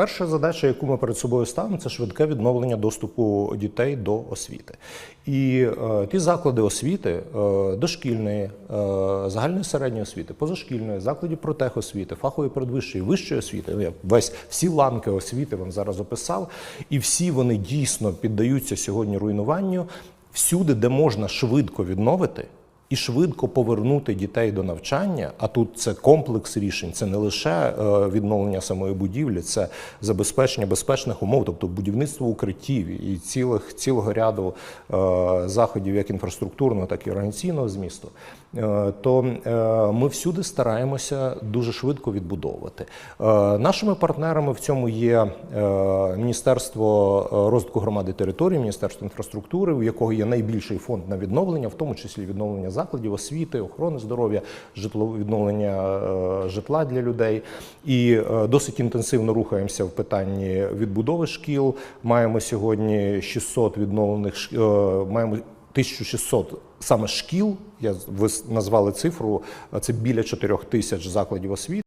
Перша задача, яку ми перед собою ставимо, це швидке відновлення доступу дітей до освіти. І е, ті заклади освіти е, дошкільної, е, загальної середньої освіти, позашкільної, закладів протехосвіти, фахової передвищої, вищої освіти. Я весь всі ланки освіти вам зараз описав, і всі вони дійсно піддаються сьогодні руйнуванню всюди, де можна швидко відновити. І швидко повернути дітей до навчання. А тут це комплекс рішень, це не лише е, відновлення самої будівлі, це забезпечення безпечних умов, тобто будівництво укриттів і цілих цілого ряду е, заходів, як інфраструктурного, так і організаційного змісту. Е, То ми всюди стараємося дуже швидко відбудовувати. Нашими партнерами в цьому є Міністерство розвитку громади території, Міністерство інфраструктури, у якого є найбільший фонд на відновлення, в тому числі відновлення закладів освіти, охорони здоров'я, житло, відновлення е, житла для людей. І е, досить інтенсивно рухаємося в питанні відбудови шкіл. Маємо сьогодні 600 відновлених ш- е, маємо 1600 саме шкіл. Я ви назвали цифру. Це біля 4 тисяч закладів освіти.